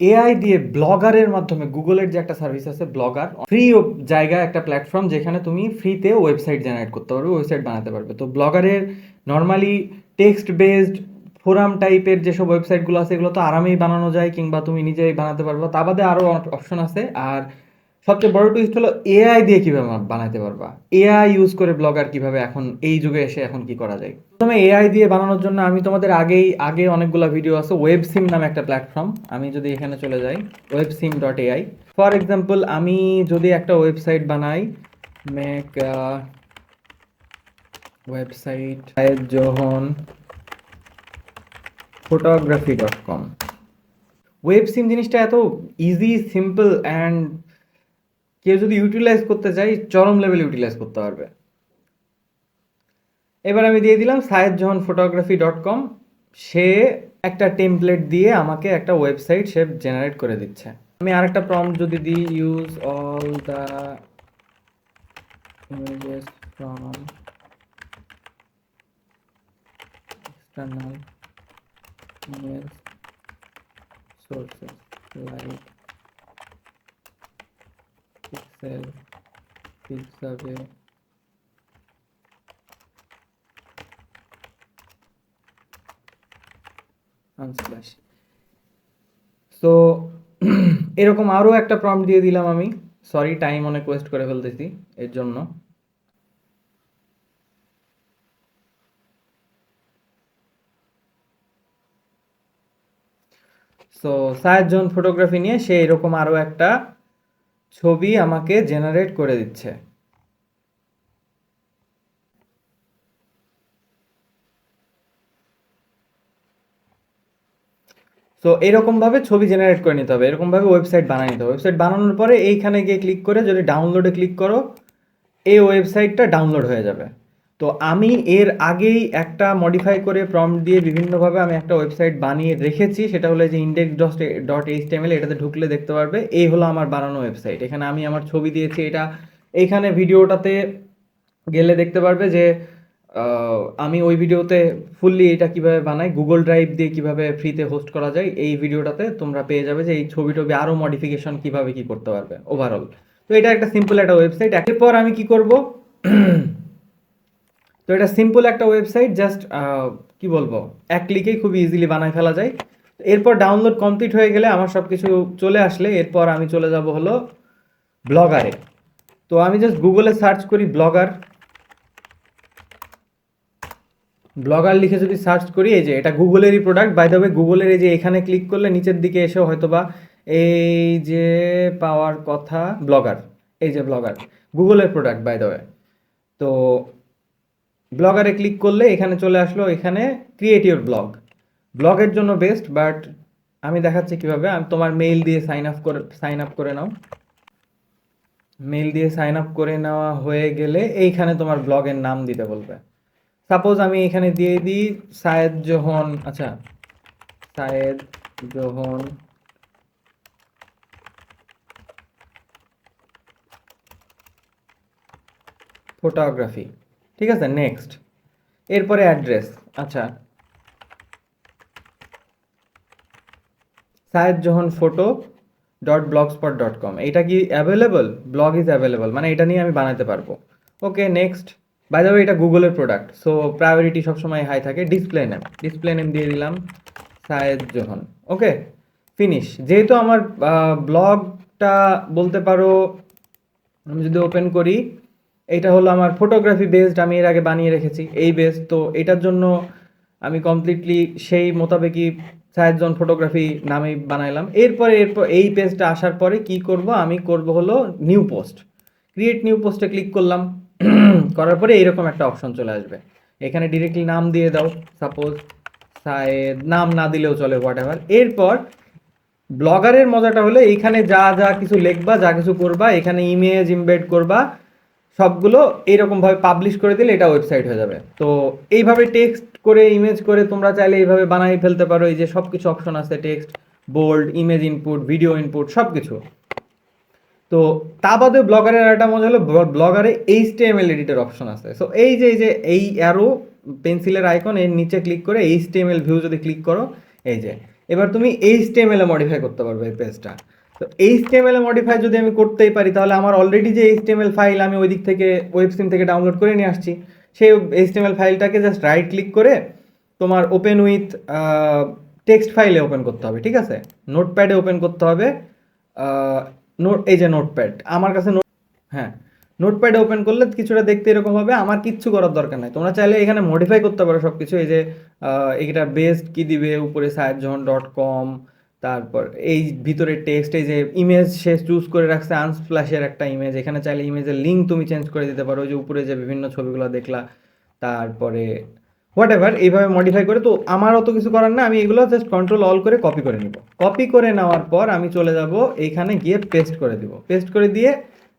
AI দিয়ে ব্লগারের মাধ্যমে গুগলের যে একটা সার্ভিস আছে ব্লগার ফ্রি জায়গা একটা প্ল্যাটফর্ম যেখানে তুমি ফ্রিতে ওয়েবসাইট জেনারেট করতে পারবে ওয়েবসাইট বানাতে পারবে। তো ব্লগারের নর্মালি টেক্সট বেসড ফোরাম টাইপের যেসব ওয়েবসাইটগুলো আছে, এগুলো তো আরামেই বানানো যায় কিংবা তুমি নিজেই বানাতে পারবে। তা বাদে আরও অপশন আছে। আর সবচেয়ে বড় টুইস্ট হলো এআই দিয়ে কীভাবে বানাতে পারবা? এআই ইউজ করে ব্লগার কীভাবে এখন এই যুগে এসে এখন কি করা যায়? প্রথমে এআই দিয়ে বানানোর জন্য আমি তোমাদের আগেই, আগে অনেকগুলো ভিডিও আছে ওয়েব সিম নামে একটা প্ল্যাটফর্ম আমি যদি এখানে চলে যাই web sim dot AI for example আমি যদি একটা ওয়েবসাইট বানাই make website John photography dot com web sim জিনিসটা এত ইজি সিম্পল অ্যান্ড কেউ যদি ইউটিলাইজ করতে চাই চরম লেভেল ইউটিলাইজ করতে পারবে। এবার আমি দিয়ে দিলাম Sayed John photography dot com সে একটা টেমপ্লেট দিয়ে আমাকে একটা ওয়েবসাইট সে জেনারেট করে দিচ্ছে। আমি আরেকটা প্রম্পট যদি দিই use all the from pixel pixabay unsplash. So এরকম আরও একটা প্রম্পট দিয়ে দিলাম আমি। সরি টাইম অনেক ওয়েস্ট করে ফেলতেছি এর জন্য। সো সায়েদ জন ফটোগ্রাফি নিয়ে সে এরকম আরও একটা ছবি আমাকে জেনারেট করে দিচ্ছে। তো এরকমভাবে ছবি জেনারেট করে নিতে হবে, এরকমভাবে ওয়েবসাইট বানিয়ে নিতে হবে। ওয়েবসাইট বানানোর পরে এইখানে গিয়ে ক্লিক করে যদি ডাউনলোডে ক্লিক করো, এই ওয়েবসাইটটা ডাউনলোড হয়ে যাবে। তো আমি এর আগেই একটা মডিফাই করে প্রম্পট দিয়ে বিভিন্নভাবে আমি একটা ওয়েবসাইট বানিয়ে রেখেছি। সেটা হলো যে ইন্ডেক্স ডট ডট এইচটিএমএল এটাতে ঢুকলে দেখতে পারবে। এই হলো আমার বানানো ওয়েবসাইট এখানে আমি আমার ছবি দিয়েছি। এটা এইখানে ভিডিওটাতে গেলে দেখতে পারবে যে আমি ওই ভিডিওতে ফুললি এটা কীভাবে বানাই গুগল ড্রাইভ দিয়ে কীভাবে ফ্রিতে হোস্ট করা যায়, এই ভিডিওটাতে তোমরা পেয়ে যাবে যে এই ছবি টবি আরও মডিফিকেশন কীভাবে কি করতে পারবে ওভারঅল তো এটা একটা সিম্পল একটা ওয়েবসাইট এরপর আমি কি করব? তো এটা সিম্পল একটা ওয়েবসাইট জাস্ট কি বলব, এক ক্লিকেই খুব ইজিলি বানায় ফেলা যায়। এরপর ডাউনলোড কমপ্লিট হয়ে গেলে আমার সব কিছু চলে আসলে, এরপর আমি চলে যাব হলো ব্লগারে তো আমি জাস্ট গুগলে সার্চ করি ব্লগার ব্লগার লিখে যদি সার্চ করি, এই যে এটা গুগলেরই প্রোডাক্ট বাই দ্য ওয়ে গুগলের এই যে এখানে ক্লিক করলে নিচের দিকে এসেও হয়তোবা এই যে পাওয়ার কথা ব্লগার এই যে ব্লগার গুগলের প্রোডাক্ট বাই দ্য ওয়ে তো ব্লগারে ক্লিক করলে এখানে চলে আসলো এখানে ক্রিয়েট ইউর ব্লগ ব্লগের জন্য বেস্ট বাট আমি দেখাচ্ছি কীভাবে। আমি তোমার মেইল দিয়ে সাইন আপ করে সাইন আপ করে নাও। মেইল দিয়ে সাইন আপ করে নেওয়া হয়ে গেলে এইখানে তোমার ব্লগের নাম দিতে বলবে। সাপোজ আমি এখানে দিয়ে দিই সায়েদ জোহন আচ্ছা সায়েদ জোহন। ফটোগ্রাফি ঠিক আছে নেক্সট এরপরে অ্যাড্রেস আচ্ছা। Sayed John photo dot blogspot dot com এটা কি অ্যাভেলেবল ব্লগ ইজ অ্যাভেলেবল মানে এটা নিয়ে আমি বানাতে পারব। ওকে নেক্সট বাই দ্য এটা গুগলের প্রোডাক্ট সো প্রায়োরিটি সবসময় হাই থাকে। ডিসপ্লে নেম ডিসপ্লে নেম দিয়ে দিলাম সায়েদ জোহন ওকে ফিনিশ যেহেতু আমার ব্লগটা বলতে পারো, আমি যদি ওপেন করি এটা হলো আমার ফটোগ্রাফি বেসড আমি এর আগে বানিয়ে রেখেছি, এই বেস তো এটার জন্য আমি কমপ্লিটলি সেই মোতাবেকই সায়েদজন ফটোগ্রাফি নামে বানাইলাম। এরপরে, এরপর এই পেজটা আসার পরে কি করব? আমি করব হলো নিউ পোস্ট ক্রিয়েট নিউ পোস্টে ক্লিক করলাম, করার পরে এইরকম একটা অপশন চলে আসবে। এখানে ডিরেক্টলি নাম দিয়ে দাও সাপোজ সায়েদ, নাম না দিলেও চলে হোয়াট এভার এরপর ব্লগারের মজাটা হলো, এইখানে যা যা কিছু লিখবা, যা কিছু করবা, এখানে ইমেজ ইমবেড করবা সবগুলো এইরকমভাবে পাবলিশ করে দিলে এটা ওয়েবসাইট হয়ে যাবে। তো এইভাবে টেক্সট করে ইমেজ করে তোমরা চাইলে এইভাবে বানাই ফেলতে পারো। এই যে সব কিছু অপশন আছে text bold image input video input সব কিছু তো তা বাদে ব্লগারের একটা মজা হলো ব্লগারে এইচ টি এম এল এডিটের অপশন আছে। সো এই যে এই যে, এই অ্যারো পেন্সিলের আইকন এর নিচে ক্লিক করে H T M L view যদি ক্লিক করো, এই যে, এবার তুমি এইচটিএমএল এ মডিফাই করতে পারবে এই পেজটা তো এইচটিএমএল মডিফাই যদি আমি করতেই পারি, তাহলে আমার অলরেডি যে এইচটিএমএল ফাইল আমি ওই দিক থেকে ওয়েব সিম থেকে ডাউনলোড করে নিয়ে আসছি, সেই এইচটিএমএল ফাইলটাকে জাস্ট রাইট ক্লিক করে তোমার ওপেন উইথ টেক্সট ফাইলে ওপেন করতে হবে, ঠিক আছে? নোটপ্যাডে ওপেন করতে হবে নোট এই যে নোটপ্যাড আমার কাছে নোট হ্যাঁ নোটপ্যাডে ওপেন করলে কিছুটা দেখতে এরকম হবে, আমার কিচ্ছু করার দরকার নাই। তোমরা চাইলে এখানে মডিফাই করতে পারো সব কিছু এই যে এটা বেস্ট কি দিবে, উপরে সায়জন ডট কম তারপর এই ভিতরে টেক্সট যে ইমেজ সে চুজ করে রাখছে আনস্প্ল্যাশের একটা ইমেজ এখানে চাইলে ইমেজের লিঙ্ক তুমি চেঞ্জ করে দিতে পারো যে উপরে যে বিভিন্ন ছবিগুলো দেখলা, তারপরে হোয়াট এভার এইভাবে মডিফাই করে, তো আমার অত কিছু করার না, আমি এগুলো জাস্ট কন্ট্রোল অল করে কপি করে নিব। কপি করে নেওয়ার পর আমি চলে যাব এইখানে গিয়ে পেস্ট করে দিব। পেস্ট করে দিয়ে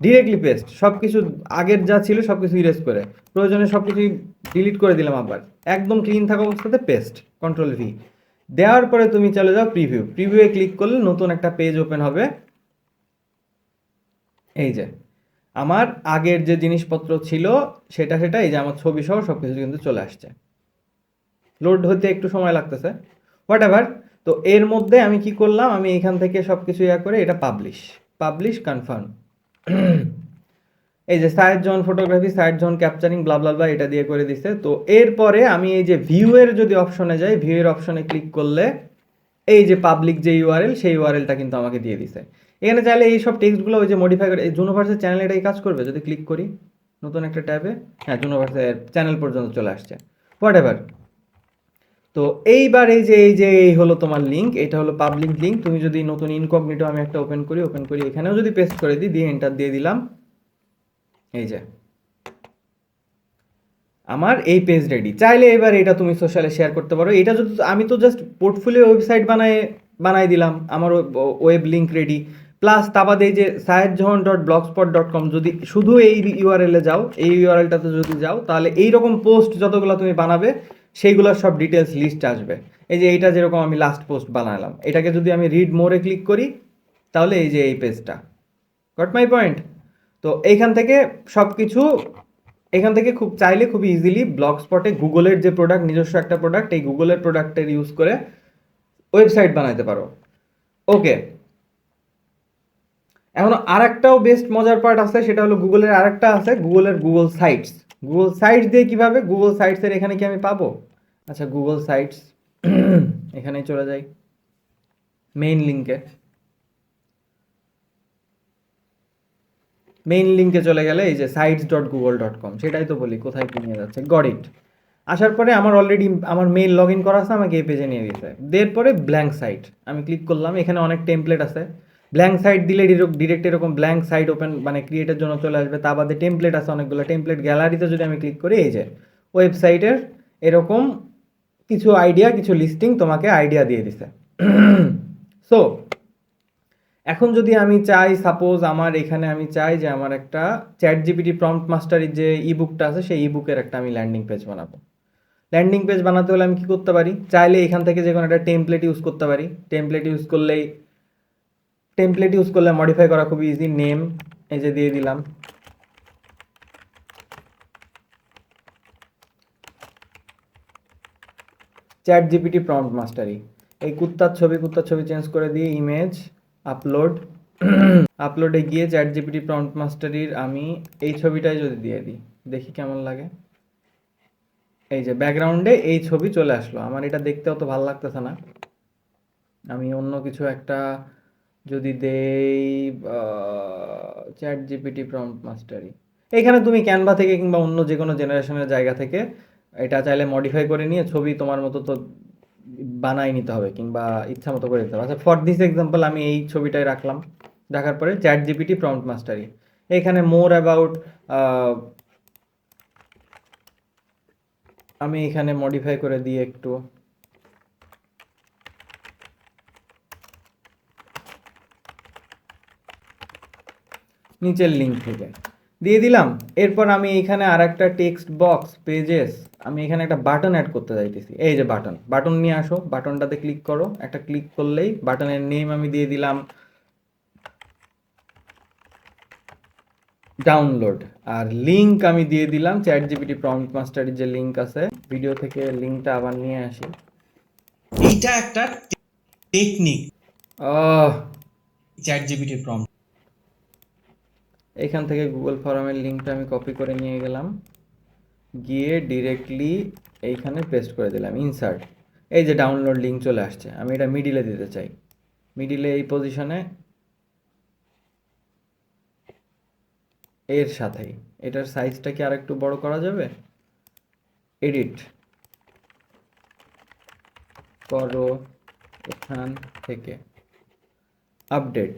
ডিরেক্টলি পেস্ট সব কিছু আগের যা ছিল সব কিছু ইরেজ করে। প্রয়োজনে সব কিছুই ডিলিট করে দিলাম আবার। একদম ক্লিন থাকা অবস্থাতে পেস্ট কন্ট্রোল ভি দেওয়ার পরে তুমি চলে যাও প্রিভিউ প্রিভিউয়ে ক্লিক করলে নতুন একটা পেজ ওপেন হবে। এই যে, আমার আগের যে জিনিসপত্র ছিল, সেটা সেটা, এই যে আমার ছবি সহ সব কিছু কিন্তু চলে আসছে। লোড হতে একটু সময় লাগতেছে। হোয়াট এভার তো এর মধ্যে আমি কি করলাম? আমি এখান থেকে সব কিছু ইয়া করে এটা পাবলিশ পাবলিশ কনফার্ম এই যে Sayed John photography Sayed John capturing blah blah blah এটা দিয়ে করে দিছে। তো এরপরে আমি এই যে ভিউয়ের যদি অপশনে যাই ভিউয়ের অপশনে ক্লিক করলে এই যে পাবলিক যে ইউআরএল সেই ইউআরএলটা কিন্তু আমাকে দিয়ে দিছে। এখানে চাইলে এই সব টেক্সটগুলো ওই যে মডিফাই করে জুনোভার্সের চ্যানেল এটাই কাজ করবে, যদি ক্লিক করি। নতুন একটা ট্যাবে। হ্যাঁ জুনোভার্সের চ্যানেল পর্যন্ত চলে আসছে। হোয়াট এভার তো এইবার এই যে এই যে এই হলো তোমার লিঙ্ক এটা হলো পাবলিক লিঙ্ক তুমি যদি নতুন ইনকগনিটো আমি একটা ওপেন করি ওপেন করি, এখানেও যদি পেস্ট করে দিই, দিয়ে এন্টার দিয়ে দিলাম। এই যে। আমার এই পেজ রেডি চাইলে এবার এটা তুমি সোশ্যালে শেয়ার করতে পারো। এটা যদি আমি তো জাস্ট পোর্টফোলিও ওয়েবসাইট বানায় বানাই দিলাম। আমার ওয়েব লিঙ্ক রেডি প্লাস তা বাদে এই যে Sayed John dot blogspot dot com যদি শুধু এই ইউআরএলে যাও, এই ইউআরএলটাতে যদি যাও, তাহলে এইরকম পোস্ট যতগুলো তুমি বানাবে সেইগুলোর সব ডিটেলস লিস্ট আসবে। এই যে এইটা যেরকম আমি লাস্ট পোস্ট বানালাম। এটাকে যদি আমি রিড মোরে ক্লিক করি, তাহলে এই যে এই পেজটা গট মাই পয়েন্ট তো এইখান থেকে সব কিছু এখান থেকে খুব, চাইলে খুব ইজিলি ব্লগ স্পটে গুগলের যে প্রোডাক্ট নিজস্ব একটা প্রোডাক্ট এই গুগলের প্রোডাক্টের ইউজ করে ওয়েবসাইট বানাইতে পারো। ওকে এখন আর একটাও বেস্ট মজার পার্ট আছে, সেটা হলো গুগলের আরেকটা আছে, গুগলের গুগল সাইটস গুগল সাইটস দিয়ে কীভাবে গুগল সাইটসের এখানে কি আমি পাবো? আচ্ছা গুগল সাইটস এখানেই চলে যাই। মেইন লিঙ্কে মেইন লিঙ্কে চলে গেলে এই যে sites dot Google dot com সেটাই তো বলি, কোথায় কি নিয়ে যাচ্ছে? গড ইট আসার পরে আমার অলরেডি আমার মেইল লগ ইন করা আছে, আমাকে এই পেজে নিয়ে দিয়েছে দেওয়ার পরে ব্ল্যাঙ্ক সাইট আমি ক্লিক করলাম, এখানে অনেক টেমপ্লেট আছে। ব্ল্যাঙ্ক সাইট দিলে ডিরেক্ট এরকম ব্ল্যাঙ্ক সাইট ওপেন মানে ক্রিয়েটের জন্য চলে আসবে। তা বাদে টেমপ্লেট আছে অনেকগুলো টেমপ্লেট গ্যালারিতে যদি আমি ক্লিক করি, এই যে ওয়েবসাইটের এরকম কিছু আইডিয়া কিছু লিস্টিং তোমাকে আইডিয়া দিয়ে দিছে। সো এখন যদি আমি চাই সাপোজ আমার এখানে আমি চাই যে আমার একটা চ্যাট জিপিটি প্রম্পট মাস্টারের যে ইবুকটা আছে, সেই ইবুকের একটা আমি ল্যান্ডিং পেজ বানাবো। ল্যান্ডিং পেজ বানাতে হলে আমি কি করতে পারি? চাইলে এখান থেকে যে কোনো একটা টেমপ্লেট ইউজ করতে পারি। টেমপ্লেট ইউজ করলেই টেমপ্লেট ইউজ করলে মডিফাই করা খুব ইজি নেম এই যে দিয়ে দিলাম। চ্যাট জিপিটি প্রম্পট মাস্টারি এই কুত্তার ছবি কুত্তার ছবি চেঞ্জ করে দিয়ে ইমেজ আপলোড আপলোডে গিয়ে চ্যাট জিপিটি প্রম্পট মাস্টারির আমি এই ছবিটাই যদি দিয়ে দিই, দেখি কেমন লাগে। এই যে ব্যাকগ্রাউন্ডে এই ছবি চলে আসলো, আমার এটা দেখতে অত ভালো লাগতেছে না। আমি অন্য কিছু একটা যদি দেই চ্যাট জিপিটি প্রম্পট মাস্টারি এখানে তুমি ক্যানভা থেকে কিংবা অন্য যে কোনো জেনারেশনের জায়গা থেকে এটা চাইলে মডিফাই করে নিয়ে ছবি তোমার মতো তো বানাই নিতে হবে কিংবা ইচ্ছা মতো করে দিতে হবে। আচ্ছা ফর দিস এক্সাম্পল আমি এই ছবিটাই রাখলাম। রাখার পরে চ্যাট জিপিটি প্রম্পট মাস্টারি এখানে মোর অ্যাবাউট আমি এখানে মডিফাই করে দিই একটু। নিচের লিঙ্ক থেকে। দিয়ে দিলাম। এরপর আমি এখানে আর একটা টেক্সট বক্স পেজেস আমি এখানে একটা বাটন অ্যাড করতে চাইতেছি এই যে বাটন বাটন নিয়ে আসো বাটনটাতে ক্লিক করো। একটা ক্লিক করলেই বাটনের নেম আমি দিয়ে দিলাম। ডাউনলোড আর লিঙ্ক আমি দিয়ে দিলাম চ্যাট জিপিটি প্রম্পট মাস্টারের যে লিঙ্ক আছে। ভিডিও থেকে লিঙ্কটা আবার নিয়ে আসি। এইটা একটা টেকনিক চ্যাট জিপিটির প্রম্পট এখান থেকে গুগল ফর্মের লিঙ্কটা আমি কপি করে নিয়ে গেলাম। গিয়ে ডিরেক্টলি এইখানে পেস্ট করে দিলাম ইনসার্ট এই যে ডাউনলোড লিঙ্ক চলে আসছে, আমি এটা মিডিলে দিতে চাই। মিডিলে এই পজিশনে এর সাথেই। এটার সাইজটা কি আরেকটু বড় করা যাবে? এডিট করো এখান থেকে। আপডেট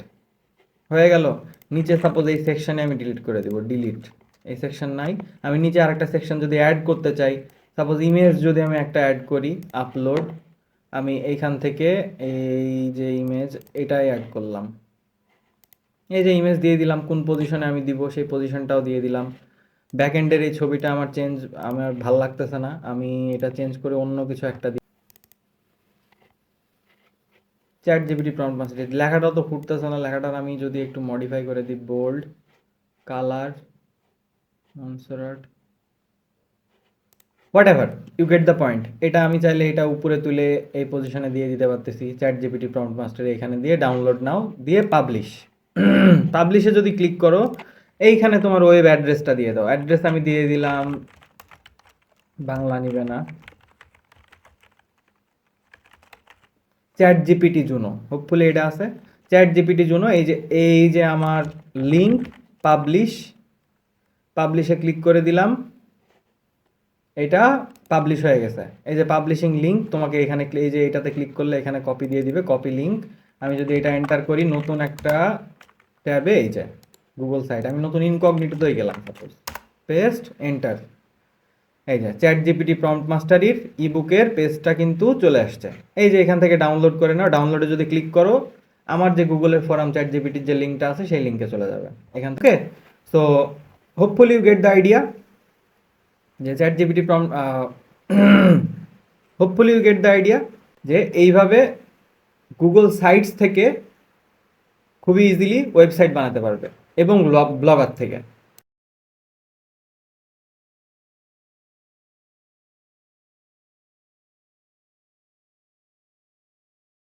হয়ে গেল। নিচে সাপোজ এই সেকশনে আমি ডিলিট করে দেবো ডিলিট এই সেকশন নাই। আমি নিচে আরেকটা সেকশন যদি অ্যাড করতে চাই সাপোজ ইমেজ যদি আমি একটা অ্যাড করি আপলোড আমি এইখান থেকে এই যে ইমেজ এটাই অ্যাড করলাম। এই যে ইমেজ দিয়ে দিলাম, কোন পজিশনে আমি দিব, সেই পজিশনটাও দিয়ে দিলাম। ব্যাক এন্ডের এই ছবিটা আমার চেঞ্জ আমার ভালো লাগতেছে না। আমি এটা চেঞ্জ করে অন্য কিছু একটা দিই চ্যাট জিপিটি প্রম্পট মাস্টার লেখাটাও তো ফুটতেছে না। লেখাটার আমি যদি একটু মডিফাই করে দিই bold colour Montserrat whatever you get the point এটা আমি চাইলে এটা উপরে তুলে এই পজিশনে দিয়ে দিতে পারতেছি। চ্যাট জিপিটি প্রম্পট মাস্টার এখানে দিয়ে ডাউনলোড নাও দিয়ে পাবলিশ পাবলিশে যদি ক্লিক করো, এইখানে তোমার ওয়েব অ্যাড্রেসটা দিয়ে দাও। অ্যাড্রেস আমি দিয়ে দিলাম, বাংলা নিবে না। চ্যাট জিপিটি জুনো হোপফুলি এটা আছে। চ্যাট জিপিটি জুনো এই যে এই যে আমার লিঙ্ক পাবলিশ পাবলিশে ক্লিক করে দিলাম। এটা পাবলিশ হয়ে গেছে। এই যে পাবলিশিং লিঙ্ক তোমাকে এখানে এই যে এটাতে ক্লিক করলে এখানে কপি দিয়ে দিবে কপি লিঙ্ক আমি যদি এটা এন্টার করি, নতুন একটা ট্যাবে, এই যে গুগল সাইট আমি নতুন ইনকগনিটোতেই গেলাম সাপোজ পেস্ট এন্টার এই যে চ্যাট জিপিটি প্রম্পট মাস্টারির ইবুকের পেজটা কিন্তু চলে আসছে। এই যে এখান থেকে ডাউনলোড করে নাও। ডাউনলোডে যদি ক্লিক করো, আমার যে গুগলের ফোরাম চ্যাট জিপিটির যে লিঙ্কটা আছে, সেই লিঙ্কে চলে যাবে। এখান থেকে। So hopefully you get the idea যে ChatGPT prompt hopefully you get the idea যে এইভাবে গুগল সাইটস থেকে খুবই ইজিলি ওয়েবসাইট বানাতে পারবে এবং ব্লগার থেকে।